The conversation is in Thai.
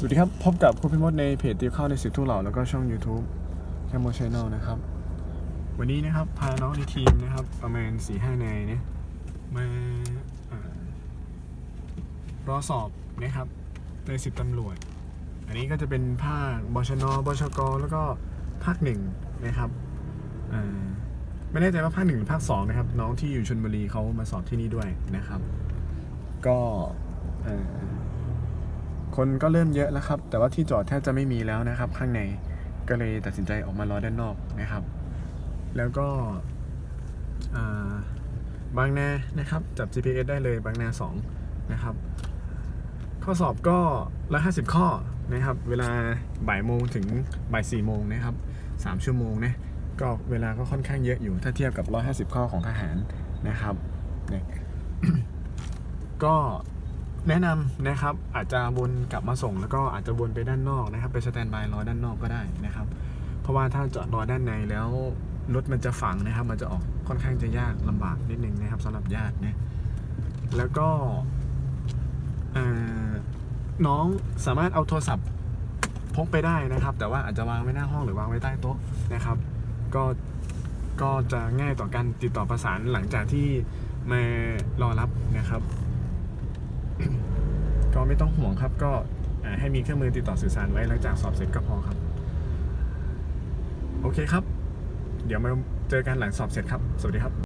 สวัสดีครับ พบกับคุณพิมดในเพจติวเข้าในสิบทุ่งเหล่าแล้วก็ช่อง YouTube แคมโมชแนลนะครับ วันนี้นะครับ พาน้องในทีมนะครับ ประมาณ4ี่ห้านายเนี่ยมารอสอบนะครับในสิบตำรวจ อันนี้ก็จะเป็นภาคบชนบชก แล้วก็ภาคหนึ่งนะครับไม่แน่ใจว่าภาคหนึ่งหรือภาคสองนะครับ น้องที่อยู่ชนบุรีเขามาสอบที่นี่ด้วยนะครับ ก็ คนก็เริ่มเยอะแล้วครับ แต่ว่าที่จอดแทบจะไม่มีแล้วนะครับ ข้างในก็เลยตัดสินใจออกมารอด้านนอกนะครับ แล้วก็บางนานะครับ จับ GPS ได้เลยบางนา2นะครับ ข้อสอบก็ละ50 ข้อนะครับ เวลาบ่ายโมงถึงบ่ายสี่โมงนะครับ3ชั่วโมงนะก็เวลาก็ค่อนข้างเยอะอยู่ถ้าเทียบกับ 150 ข้อของทหารนะครับเนี่ยก็ แนะนำนะครับอาจจะวนกลับมาส่งแล้วก็อาจจะวนไปด้านนอกนะครับ ไปสแตนบายรอด้านนอกก็ได้นะครับ เพราะว่าถ้าจอดรอด้านในแล้วรถมันจะฝังนะครับ มันจะออกค่อนข้างจะยากลำบากนิดนึงนะครับสำหรับญาตินะแล้วก็น้องสามารถเอาโทรศัพท์พกไปได้นะครับ แต่ว่าอาจจะวางไว้หน้าห้องหรือวางไว้ใต้โต๊ะนะครับ ก็ก็จะง่ายต่อการติดต่อประสานหลังจากที่มารอรับนะครับ ก็ไม่ต้องห่วงครับ ก็ให้มีเครื่องมือติดต่อสื่อสารไว้หลังจากสอบเสร็จก็พอครับ โอเคครับ เดี๋ยวมาเจอกันหลังสอบเสร็จครับ สวัสดีครับ